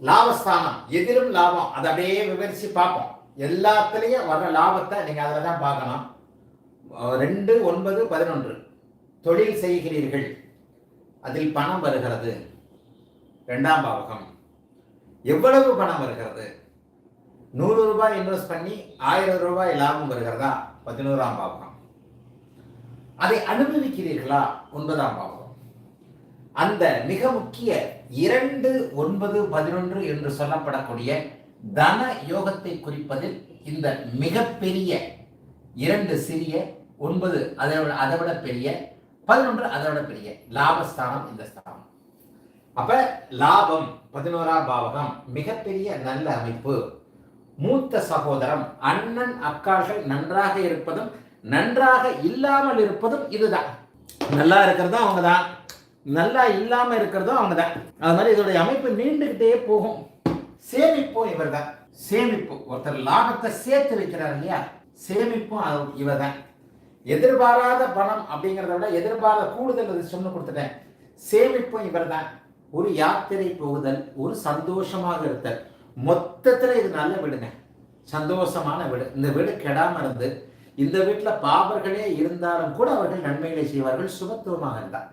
லாபஸ்தானம். எதிலும் லாபம். அதை அப்படியே விவரிச்சு பார்ப்போம். எல்லாத்துலேயும் வர்ற லாபத்தை நீங்கள் அதில் தான் பார்க்கணும். ரெண்டு ஒன்பது பதினொன்று. தொழில் செய்கிறீர்கள். அதில் பணம் வருகிறது. ரெண்டாம் பாவகம். எவ்வளவு பணம் வருகிறது? நூறு ரூபாய் இன்வெஸ்ட் பண்ணி ஆயிரம் ரூபாய் லாபம் வருகிறதா? பதினோராம் பாவகம். அதை அனுபவிக்கிறீர்களா? ஒன்பதாம் பாவகம். அந்த மிக முக்கிய இரண்டு ஒன்பது பதினொன்று என்று சொல்லப்படக்கூடிய தன யோகத்தை குறிப்பதில் இந்த மிகப்பெரிய இரண்டு சிறிய ஒன்பது அதை விட அதை விட பெரிய பதினொன்று அதை விட பெரிய லாபஸ்தானம் இந்த ஸ்தானம். அப்ப லாபம் பதினோராம் பாவகம் மிகப்பெரிய நல்ல அமைப்பு. மூத்த சகோதரம் அண்ணன் அக்காக்கள் நன்றாக இருப்பதும் நன்றாக இல்லாமல் இருப்பதும் இதுதான். நல்லா இருக்கிறதும் அவங்க தான் நல்லா இல்லாம இருக்கிறதும் அவங்க தான் அது மாதிரி இதோடைய அமைப்பு நீண்டுகிட்டே போகும். சேமிப்பும் இவர் தான் சேமிப்பு. ஒருத்தர் லாபத்தை சேர்த்து வைக்கிறார் இல்லையா? சேமிப்பும் இவர் தான் எதிர்பாராத பணம் அப்படிங்கிறத விட எதிர்பாராத கூடுதல் அது சொன்னு கொடுத்துட்டேன். சேமிப்பும் இவர் தான் ஒரு யாத்திரை போகுதல் ஒரு சந்தோஷமாக இருத்தல். மொத்தத்தில் இது நல்ல வீடுங்க. சந்தோஷமான வீடு. இந்த வீடு கெடாமல் இருந்து இந்த வீட்டில் பாபர்களே இருந்தாலும் கூட அவர்கள் நன்மைகளை செய்வார்கள் சுபத்துவமாக இருந்தார்